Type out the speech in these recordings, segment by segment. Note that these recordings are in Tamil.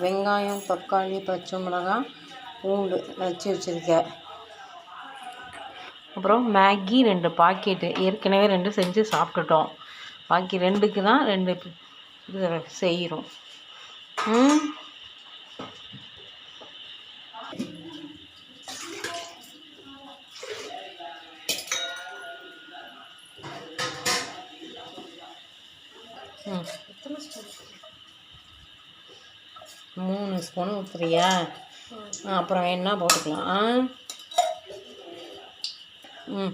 வெங்காயம் தக்காளி பச்சை மிளகாய் பூண்டு வச்சு வச்சுருக்கேன். அப்புறம் மேகி ரெண்டு பாக்கெட்டு. ஏற்கனவே ரெண்டு செஞ்சு சாப்பிட்டுட்டோம். பாக்கி ரெண்டுக்கு தான் ரெண்டு இது செய்கிறோம். ம். மூணு ஸ்பூன் ஊற்றுறியா அப்புறம் வேணா போட்டுக்கலாம். ஆ? ம்.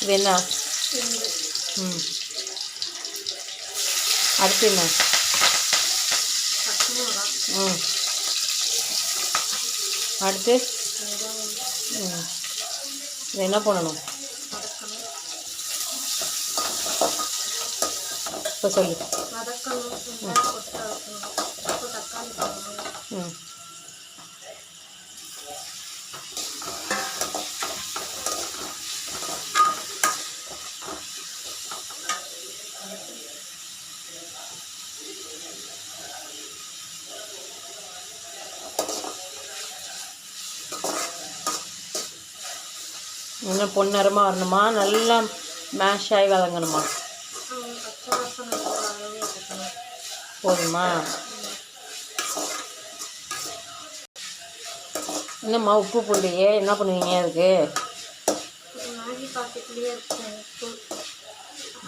இது என்ன ம். அடுத்து என்ன ம். அடுத்து? ம். இது என்ன பண்ணணும் இப்போ சொல்லு. ம் இன்னும் பொன்னரமாக வரணுமா? நல்லா மேஷ் ஆகி வதங்கணுமா? போதுமா? என்னம்மா உப்பு போடலையே என்ன பண்ணுவீங்க அதுக்கு? மேகி பாக்கெட்லேயே இருக்கும் உப்பு.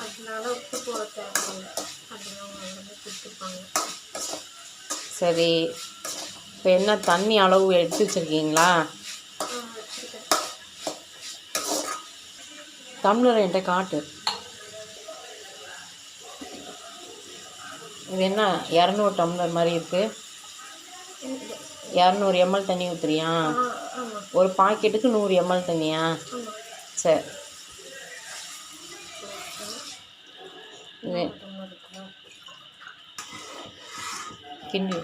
அதனால உப்பு போட தேவையில்லை. அதனால வந்து கொடுத்துருப்பாங்க சரி. இப்போ என்ன தண்ணி அளவு எடுத்து வச்சுருக்கீங்களா? டம்ளர் என்கிட்ட காட்டு. இது என்ன இரநூறு டம்ளர் மாதிரி இருக்குது இரநூறு எம்எல் தண்ணி ஊற்றுறியா ஒரு பாக்கெட்டுக்கு நூறு எம்எல் தண்ணியா? சரி கிண்டு.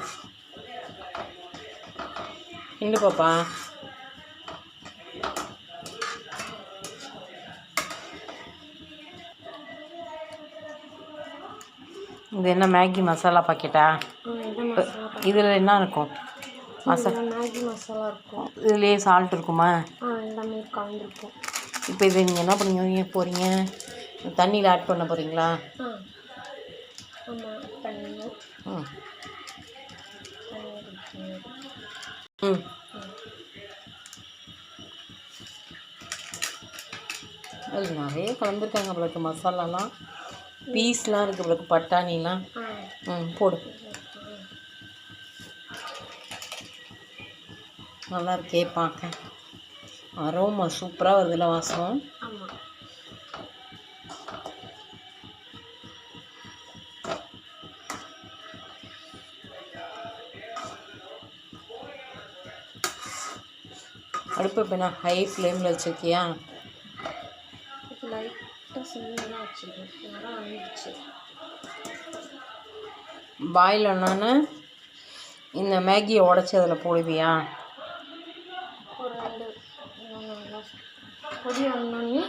கிண்டு பாப்பா. இது என்ன மேகி மசாலா பாக்கெட்டா. இதில் என்ன இருக்கும்? மசா இதில் மேகி மசாலா இருக்கும். இதுலேயே சால்ட் இருக்குமா? ஆ எல்லாமே கலந்துருக்கும். இப்போ இதை நீங்கள் என்ன பண்ணுவீங்க போகிறீங்க தண்ணியில் ஆட் பண்ண போகிறீங்களா ஆ ஆமாம் தண்ணி ம். ம். அது நிறைய கலந்துருக்காங்க அவளுக்கு மசாலாலாம் பீஸ்லாம் இருக்குது அவளுக்கு பட்டாணிலாம். ம் போடு. நல்லா இருக்கே பார்க்க அரோமா சூப்பராக வருதுல வாசம். அடுப்பு இப்போ நான் ஹை ஃப்ளேமில் வச்சுருக்கியா பாயில் ஆனோன்னு இந்த மேகியை உடச்சி அதில் போடுவியா ஒரு ரெண்டு இன்னும் நல்லா கொதி வந்தோடனே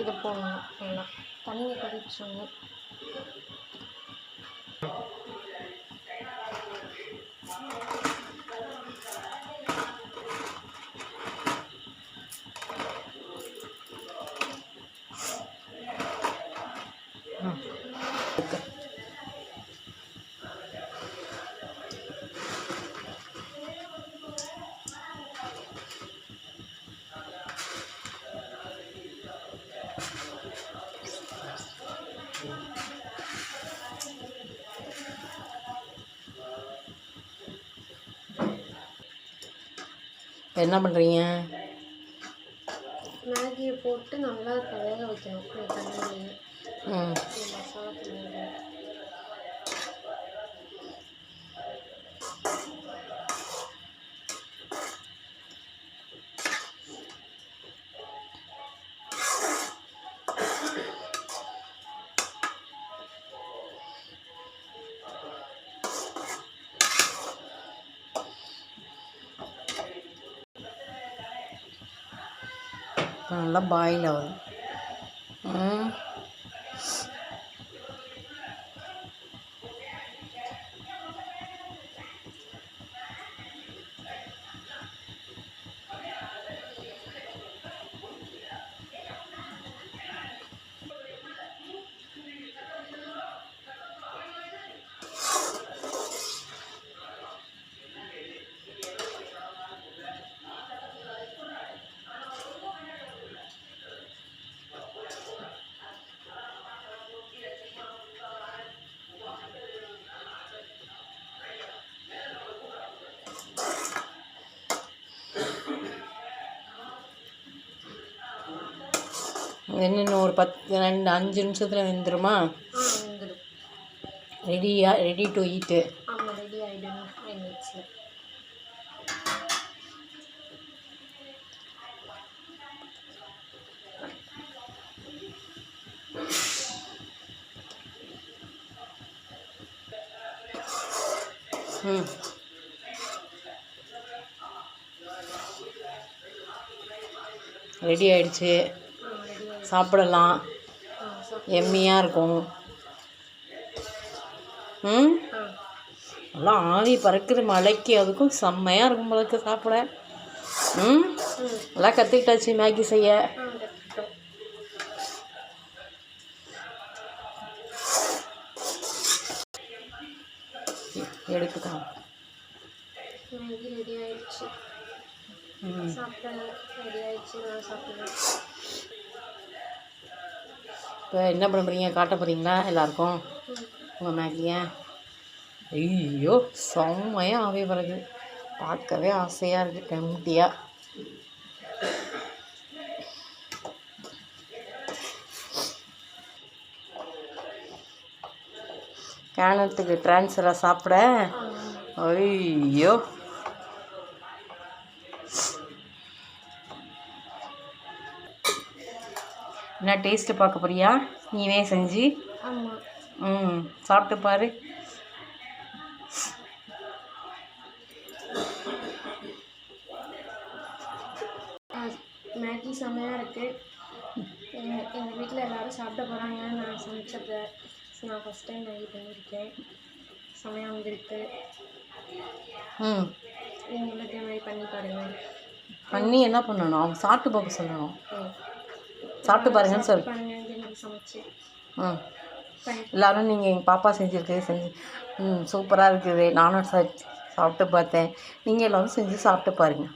இதை போடணும். நல்லா தண்ணி கொதிச்சோடனே இப்போ என்ன பண்ணுறீங்க? மேகியை போட்டு நல்லா வேக வைக்கணும். ம். மசாலா தண்ணியிலே நல்லா இன்னும் ஒரு பத்து ரெண்டு அஞ்சு நிமிஷத்தில் வெந்துருமா ரெடியா ரெடி டு ஈட்டு ஆமாம் ரெடி ஆகிடும் ஃபைவ் மினிட்ஸில் ம். ரெடி ஆயிடுச்சு. சாப்பிடலாம். எம்மியாக இருக்கும். ம்? நல்லா ஆவி பறக்குது மழைக்கு அதுக்கும் செம்மையாக இருக்கும் போலக்கு சாப்பிட. ம்? நல்லா கற்றுக்கிட்டாச்சு மேகி செய்ய. எடுத்துக்கலாம் மேகி ரெடி ஆயிடுச்சு. சாப்பிட்டேன். ரெடி ஆயிடுச்சு. நான் சாப்பிடுவேன் இப்போ என்ன பண்ண போகிறீங்க காட்ட போகிறீங்களா எல்லாருக்கும்? உங்கள் மேகியை? ஐயோ செம்மையாக ஆவி பிறகு பார்க்கவே ஆசையாக இருக்குது டெம்டியாக கேனத்துக்கு ட்ரான்ஸ்ஃபராக சாப்பிட. ஐயோ. என்ன டேஸ்ட்டு பார்க்க போறியா? நீவே செஞ்சு. ஆமாம் ம் சாப்பிட்டு பாரு. மேகி செம்மையாக இருக்குது எங்கள் எங்கள் வீட்டில் எல்லோரும் சாப்பிட போகிறாங்க நான் சமைச்சத நான் ஃபஸ்ட் டைம் மேகி பண்ணியிருக்கேன். செம்மையாக வந்திருக்கு. ம். நீங்களும் இதே மாதிரி பண்ணி பாருங்கள் பண்ணி என்ன பண்ணணும்? அவங்க சாப்பிட்டு பார்க்க சொல்லணும். சாப்பிட்டு பாருங்கன்னு சொல் பாருங்க இதே மாதிரி சமைச்சு. ம் எல்லாரும் நீங்கள் எங்கள் பாப்பா செஞ்சுருக்குது செஞ்சு. ம் சூப்பராக இருக்குது. நானும் சாப்பிட்டு பார்த்தேன். நீங்கள் எல்லோரும் செஞ்சு சாப்பிட்டு பாருங்கள்